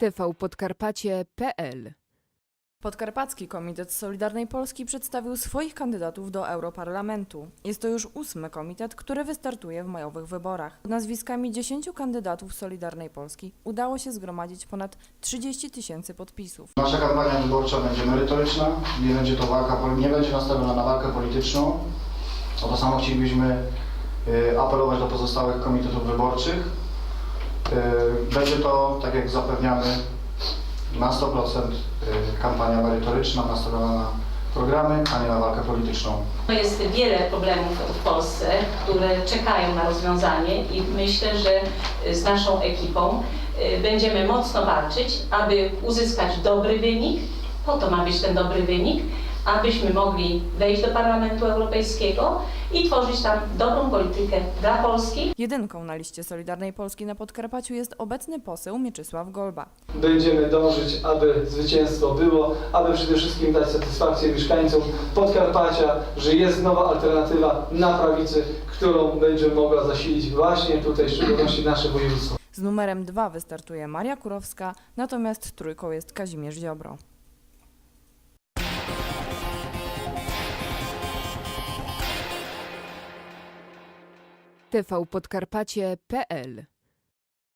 tvpodkarpacie.pl Podkarpacki Komitet Solidarnej Polski przedstawił swoich kandydatów do Europarlamentu. Jest to już ósmy komitet, który wystartuje w majowych wyborach. Pod nazwiskami 10 kandydatów Solidarnej Polski udało się zgromadzić ponad 30 tysięcy podpisów. Nasza kampania wyborcza będzie merytoryczna, nie będzie to walka, nie będzie nastawiona na walkę polityczną. O to samo chcielibyśmy y, apelować do pozostałych komitetów wyborczych. Y, Będzie to, tak jak zapewniamy, na 100% y, kampania merytoryczna, nastawiona na programy, a nie na walkę polityczną. Jest wiele problemów w Polsce, które czekają na rozwiązanie i myślę, że z naszą ekipą y, będziemy mocno walczyć, aby uzyskać dobry wynik. Po to ma być ten dobry wynik, abyśmy mogli wejść do Parlamentu Europejskiego i tworzyć tam dobrą politykę dla Polski. Jedynką na liście Solidarnej Polski na Podkarpaciu jest obecny poseł Mieczysław Golba. Będziemy dążyć, aby zwycięstwo było, aby przede wszystkim dać satysfakcję mieszkańcom Podkarpacia, że jest nowa alternatywa na prawicy, którą będzie mogła zasilić właśnie tutaj, w szczególności nasze województwo. Z numerem 2 wystartuje Maria Kurowska, natomiast trójką jest Kazimierz Ziobro. tvpodkarpacie.pl